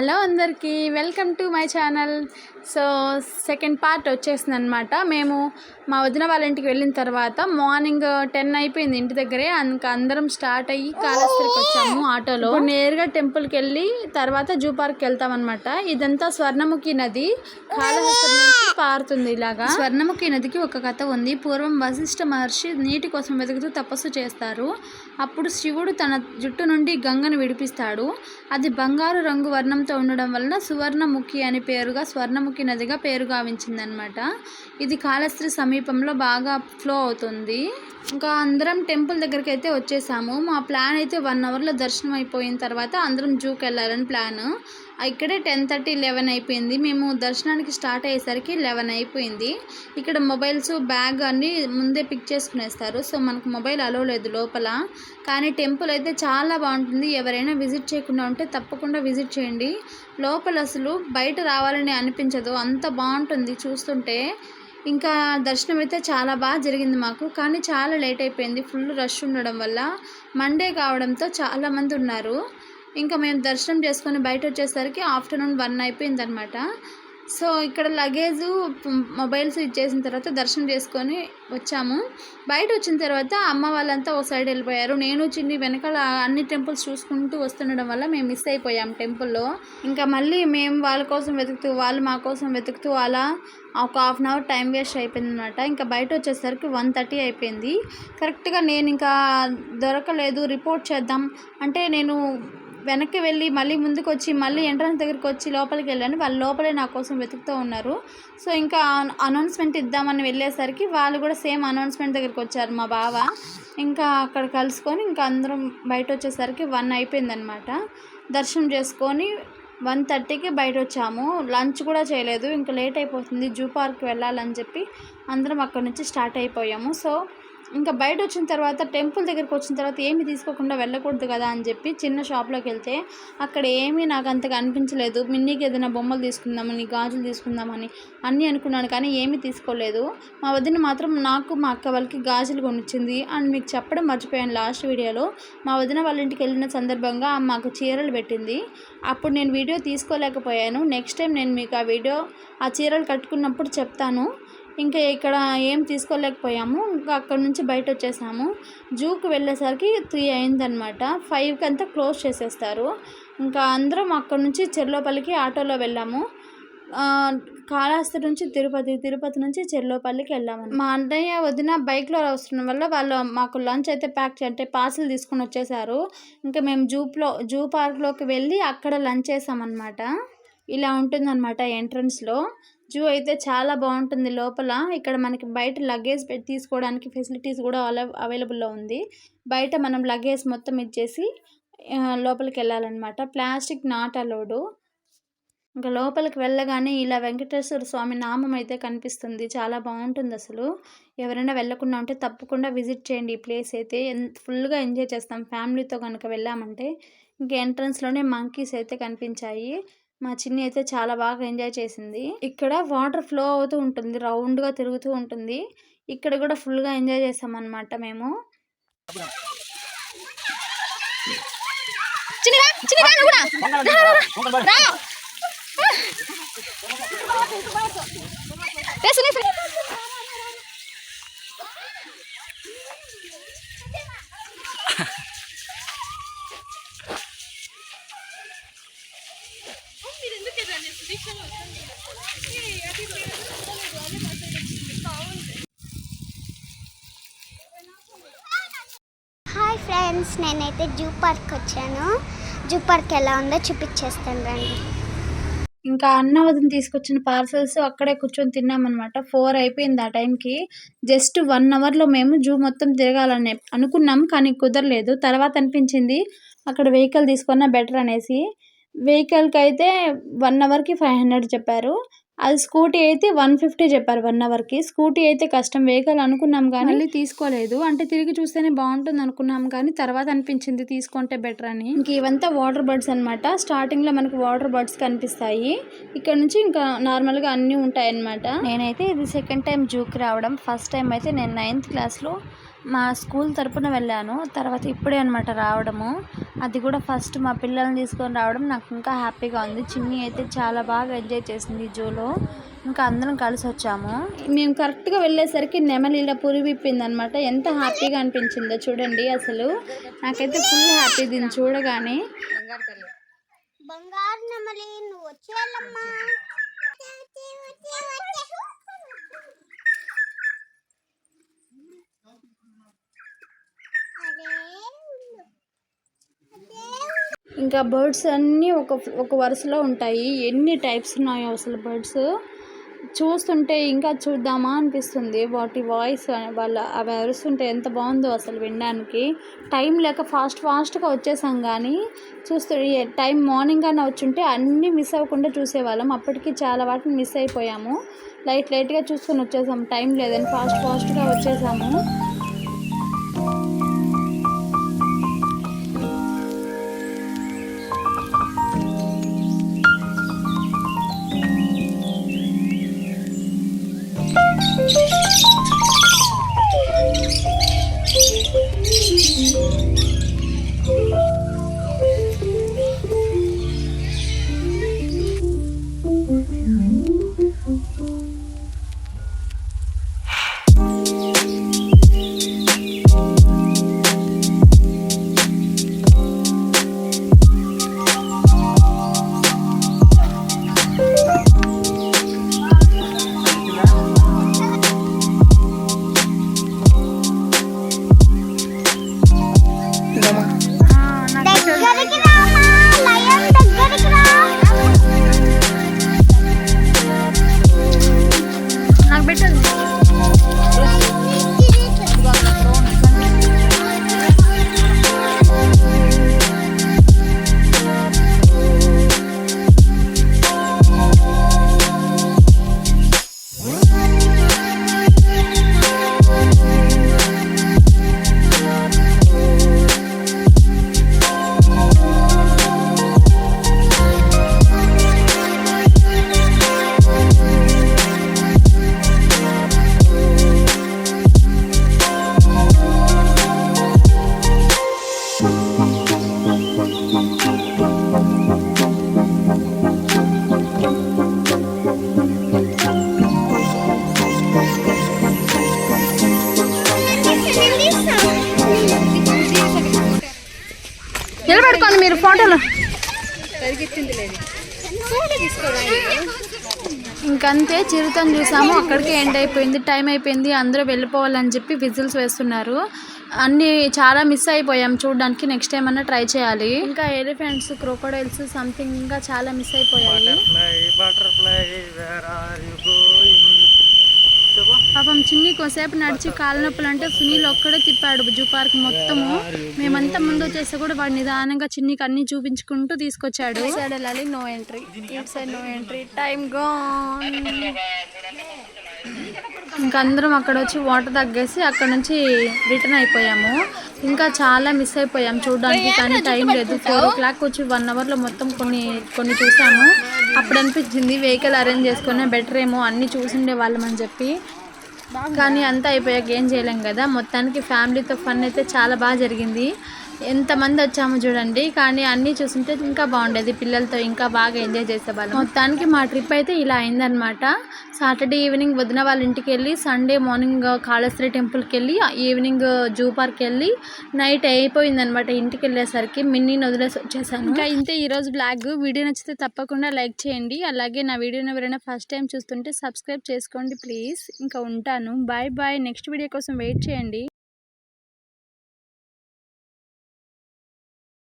Hello అందరికీ welcome to my channel. So second part వచ్చేసింది అనమాట మేము మా వదిన వాళ్ళ ఇంటికి వెళ్ళిన తర్వాత మార్నింగ్ టెన్ అయిపోయింది ఇంటి దగ్గరే. ఇంకా అందరం స్టార్ట్ అయ్యి కాళహస్తికి వచ్చాము ఆటోలో. నేరుగా టెంపుల్కి వెళ్ళి తర్వాత జూ పార్క్కి వెళ్తాం అనమాట ఇదంతా స్వర్ణముఖి నది. కాళహస్తి నుంచి పారుతుంది ఇలాగా. స్వర్ణముఖి నదికి ఒక కథ ఉంది. పూర్వం వశిష్ఠ మహర్షి నీటి కోసం వెతుకుతూ తపస్సు చేస్తారు. అప్పుడు శివుడు తన జుట్టు నుండి గంగను విడిపిస్తాడు. అది బంగారు రంగు వర్ణంతో ఉండడం వలన సువర్ణముఖి అనే పేరుగా స్వర్ణముఖి నదిగా పేరు గావించిందనమాట ఇది కాళహస్తి సమీపంలో బాగా ఫ్లో అవుతుంది. ఇంకా అందరం టెంపుల్ దగ్గరికి అయితే వచ్చేసాము. మా ప్లాన్ అయితే వన్ అవర్లో దర్శనం అయిపోయిన తర్వాత అందరం జూకి వెళ్ళాలని ప్లాన్. ఇక్కడే టెన్ థర్టీ లెవెన్ అయిపోయింది. మేము దర్శనానికి స్టార్ట్ అయ్యేసరికి లెవెన్ అయిపోయింది. ఇక్కడ మొబైల్స్ బ్యాగ్ అన్నీ ముందే పిక్ చేసుకునేస్తారు. సో మనకు మొబైల్ అలో లేదు లోపల. కానీ టెంపుల్ అయితే చాలా బాగుంటుంది. ఎవరైనా విజిట్ చేయకుండా ఉంటే తప్పకుండా విజిట్ చేయండి. లోపల అసలు బయట రావాలని అనిపించదు. అంత బాగుంటుంది చూస్తుంటే. ఇంకా దర్శనం అయితే చాలా బాగా జరిగింది మాకు. కానీ చాలా లేట్ అయిపోయింది. ఫుల్ రష్ ఉండడం వల్ల. మండే కావడంతో చాలామంది ఉన్నారు. ఇంకా మేము దర్శనం చేసుకొని బయట వచ్చేసరికి ఆఫ్టర్నూన్ వన్ అయిపోయిందనమాట సో ఇక్కడ లగేజ్ మొబైల్స్ ఇచ్చేసిన తర్వాత దర్శనం చేసుకొని వచ్చాము. బయట వచ్చిన తర్వాత అమ్మ వాళ్ళంతా ఓ సైడ్ వెళ్ళిపోయారు. నేను చిన్ని వెనకాల అన్ని టెంపుల్స్ చూసుకుంటూ వస్తుండడం వల్ల మేము మిస్ అయిపోయాం టెంపుల్లో. ఇంకా మళ్ళీ మేము వాళ్ళ కోసం వెతుకుతూ వాళ్ళు మా కోసం వెతుకుతూ అలా ఒక half an hour time waste అయిపోయింది అనమాట ఇంకా బయట వచ్చేసరికి వన్ థర్టీ అయిపోయింది. కరెక్ట్గా నేను ఇంకా దొరకలేదు. రిపోర్ట్ చేద్దాం. అంటే నేను వెనక్కి వెళ్ళి మళ్ళీ ముందుకు వచ్చి మళ్ళీ ఎంట్రన్స్ దగ్గరికి వచ్చి లోపలికి వెళ్ళాను వాళ్ళు లోపలే నా కోసం వెతుకుతూ ఉన్నారు. సో ఇంకా అనౌన్స్మెంట్ ఇద్దామని వెళ్ళేసరికి వాళ్ళు కూడా సేమ్ అనౌన్స్మెంట్ దగ్గరికి వచ్చారు మా బావ. ఇంకా అక్కడ కలుసుకొని ఇంకా అందరం బయట వచ్చేసరికి వన్ అయిపోయిందనమాట. దర్శనం చేసుకొని వన్ థర్టీకి బయట వచ్చాము లంచ్ కూడా చేయలేదు. ఇంకా లేట్ అయిపోతుంది. జూ పార్క్ వెళ్ళాలని చెప్పి అందరం అక్కడ నుంచి స్టార్ట్ అయిపోయాము. సో ఇంకా బయట వచ్చిన తర్వాత టెంపుల్ దగ్గరికి వచ్చిన తర్వాత ఏమి తీసుకోకుండా వెళ్ళకూడదు కదా అని చెప్పి చిన్న షాప్లోకి వెళ్తే అక్కడ ఏమీ నాకు అంతగా అనిపించలేదు. మిన్నీకి ఏదైనా బొమ్మలు తీసుకుందామని గాజులు తీసుకుందామని అన్నీ అనుకున్నాను కానీ ఏమీ తీసుకోలేదు. మా వదిన మాత్రం నాకు మా అక్క వాళ్ళకి గాజులు కొనిచ్చింది. అండ్ మీకు చెప్పడం మర్చిపోయాను లాస్ట్ వీడియోలో. మా వదిన వాళ్ళ ఇంటికి వెళ్ళిన సందర్భంగా మాకు చీరలు పెట్టింది. అప్పుడు నేను వీడియో తీసుకోలేకపోయాను. నెక్స్ట్ టైం నేను మీకు ఆ వీడియో ఆ చీరలు కట్టుకున్నప్పుడు చెప్తాను. ఇంకా ఇక్కడ ఏం తీసుకోలేకపోయాము. ఇంకా అక్కడ నుంచి బయట వచ్చేసాము. జూకు వెళ్ళేసరికి త్రీ అయిందనమాట ఫైవ్కి అంతా క్లోజ్ చేసేస్తారు. ఇంకా అందరం అక్కడ నుంచి చెర్లోపల్లికి ఆటోలో వెళ్ళాము. కాళహస్తి నుంచి తిరుపతి తిరుపతి నుంచి చెర్లోపల్లికి వెళ్ళాము మా అన్నయ్య వదిన బైక్లో వస్తున్న వల్ల వాళ్ళు మాకు లంచ్ అయితే ప్యాక్ అంటే పార్సిల్ తీసుకొని వచ్చేసారు. ఇంకా మేము జూప్లో జూ పార్క్లోకి వెళ్ళి అక్కడ లంచ్ చేసామన్నమాట. ఇలా ఉంటుందన్నమాట ఎంట్రన్స్లో. జూ అయితే చాలా బాగుంటుంది లోపల. ఇక్కడ మనకి బయట లగేజ్ పెట్టి తీసుకోవడానికి ఫెసిలిటీస్ కూడా అవైలబుల్లో ఉంది. బయట మనం లగేజ్ మొత్తం ఇచ్చేసి లోపలికి వెళ్ళాలన్నమాట. Plastic not allowed. ఇంకా లోపలికి వెళ్ళగానే ఇలా వెంకటేశ్వర స్వామి నామం అయితే కనిపిస్తుంది. చాలా బాగుంటుంది అసలు. ఎవరైనా వెళ్ళకుండా ఉంటే తప్పకుండా విజిట్ చేయండి ఈ ప్లేస్ అయితే. ఫుల్గా ఎంజాయ్ చేస్తాం ఫ్యామిలీతో కనుక వెళ్ళామంటే. ఇంకా ఎంట్రన్స్లోనే మంకీస్ అయితే కనిపించాయి. మా చిన్ని అయితే చాలా బాగా ఎంజాయ్ చేసింది. ఇక్కడ వాటర్ ఫ్లో అవుతూ ఉంటుంది రౌండ్గా తిరుగుతూ ఉంటుంది. ఇక్కడ కూడా ఫుల్గా ఎంజాయ్ చేసాం అనమాట మేము హాయ్ ఫ్రెండ్స్ నేనైతే జూ పార్క్ వచ్చాను. జూ పార్క్ ఎలా ఉందో చూపించేస్తాను రండి. ఇంకా అన్న వదిన తీసుకొచ్చిన పార్సల్స్ అక్కడే కూర్చొని తిన్నామన్నమాట. ఫోర్ అయిపోయింది ఆ టైంకి. జస్ట్ వన్ అవర్లో మేము జూ మొత్తం తిరగాలని అనుకున్నాం కానీ కుదరలేదు. తర్వాత అనిపించింది అక్కడ వెహికల్ తీసుకున్న బెటర్ అనేసి. వెహికల్కి అయితే వన్ అవర్కి ఫైవ్ హండ్రెడ్ చెప్పారు. అది స్కూటీ అయితే వన్ ఫిఫ్టీ చెప్పారు వన్ అవర్కి. స్కూటీ అయితే కష్టం వెహికల్ అనుకున్నాం కానీ మళ్ళీ తీసుకోలేదు. అంటే తిరిగి చూస్తేనే బాగుంటుంది అనుకున్నాం కానీ తర్వాత అనిపించింది తీసుకుంటే బెటర్ అని. ఇంక ఇవంతా వాటర్ బర్డ్స్ అనమాట స్టార్టింగ్లో మనకు వాటర్ బర్డ్స్ కనిపిస్తాయి. ఇక్కడ నుంచి ఇంకా నార్మల్గా అన్నీ ఉంటాయి అనమాట నేనైతే ఇది సెకండ్ టైం జూకి రావడం. ఫస్ట్ టైం అయితే నేను నైన్త్ క్లాస్లో మా స్కూల్ తరపున వెళ్ళాను. తర్వాత ఇప్పుడే అనమాట రావడము. అది కూడా ఫస్ట్ మా పిల్లల్ని తీసుకొని రావడం నాకు ఇంకా హ్యాపీగా ఉంది. చిన్ని అయితే చాలా బాగా ఎంజాయ్ చేసింది జూలో. ఇంకా అందరం కలిసి వచ్చాము. మేము కరెక్ట్గా వెళ్ళేసరికి నెమలి ఇలా పురి విప్పింది అనమాట ఎంత హ్యాపీగా అనిపించిందో చూడండి అసలు. నాకైతే ఫుల్ హ్యాపీ దీన్ని చూడగానే. బంగారు నెమలి నువ్వు వచ్చేయాలమ్మా ఇంకా బర్డ్స్ అన్నీ ఒక ఒక వరుసలో ఉంటాయి. ఎన్ని టైప్స్ ఉన్నాయో అసలు బర్డ్స్? చూస్తుంటే ఇంకా చూద్దామా అనిపిస్తుంది. వాటి వాయిస్ వాళ్ళ అవి అరుస్తుంటే ఎంత బాగుందో అసలు వినడానికి. టైం లేక ఫాస్ట్ ఫాస్ట్గా వచ్చేసాం కానీ చూస్తూ టైం మార్నింగ్ అయినా వచ్చుంటే అన్నీ మిస్ అవ్వకుండా చూసేవాళ్ళం. అప్పటికి చాలా వాటిని మిస్ అయిపోయాము. లైట్ లైట్గా చూసుకొని వచ్చేసాము టైం లేదని ఫాస్ట్ ఫాస్ట్గా వచ్చేసాము. ఇంకంతే చిరుతను చూసాము. అక్కడికి ఎండ్ అయిపోయింది టైం అయిపోయింది. అందరూ వెళ్ళిపోవాలని చెప్పి విజిల్స్ వేస్తున్నారు. అన్ని చాలా మిస్ అయిపోయాం. చూడడానికి నెక్స్ట్ టైం అన్నా ట్రై చేయాలి. ఇంకా ఎలిఫెంట్స్ క్రోకోడైల్స్ సంథింగ్ ఇంకా చాలా మిస్ అయిపోయాయి. కొసేపు నడిచి కాళ్ళ నొప్పులు అంటే సునీల్ ఒక్కడే తిప్పాడు జూ పార్క్ మొత్తము. మేమంతా ముందు వచ్చేస్తే కూడా వాడు నిదానంగా చిన్నికి అన్ని చూపించుకుంటూ తీసుకొచ్చాడు. సైడ్ వెళ్ళాలి నో ఎంట్రీ ఇటు side no entry time gone ఇంకా అందరం అక్కడ వచ్చి వాటర్ తగ్గేసి అక్కడ నుంచి రిటర్న్ అయిపోయాము. ఇంకా చాలా మిస్ అయిపోయాం చూడడానికి కానీ టైం లేదు. ఫోర్ ఓ క్లాక్ వచ్చి వన్ అవర్లో మొత్తం కొన్ని కొన్ని చూసాము. అప్పుడు అనిపించింది వెహికల్ అరేంజ్ చేసుకునే బెటర్ ఏమో అన్నీ చూసిండే వాళ్ళం అని చెప్పి. కానీ అంతా అయిపోయాక ఏం చేయలేం కదా. మొత్తానికి ఫ్యామిలీతో ఫన్ అయితే చాలా బాగా జరిగింది. ఎంతమంది వచ్చాము చూడండి కానీ అన్నీ చూస్తుంటే ఇంకా బాగుండేది. పిల్లలతో ఇంకా బాగా ఎంజాయ్ చేసేవాళ్ళం. మొత్తానికి మా ట్రిప్ అయితే ఇలా అయిందనమాట సాటర్డే ఈవినింగ్ వదిన వాళ్ళ ఇంటికి వెళ్ళి సండే మార్నింగ్ కాళేశ్వరి టెంపుల్కి వెళ్ళి ఈవినింగ్ జూ పార్క్ వెళ్ళి నైట్ అయిపోయిందనమాట ఇంటికి వెళ్ళేసరికి. మిన్నీని వదిలేసి వచ్చేసాను. ఇంకా ఇంతే ఈరోజు బ్లాగ్ వీడియో నచ్చితే తప్పకుండా లైక్ చేయండి. అలాగే నా వీడియోని ఎవరైనా ఫస్ట్ టైం చూస్తుంటే సబ్స్క్రైబ్ చేసుకోండి ప్లీజ్ ఇంకా ఉంటాను. బాయ్ బాయ్ నెక్స్ట్ వీడియో కోసం వెయిట్ చేయండి.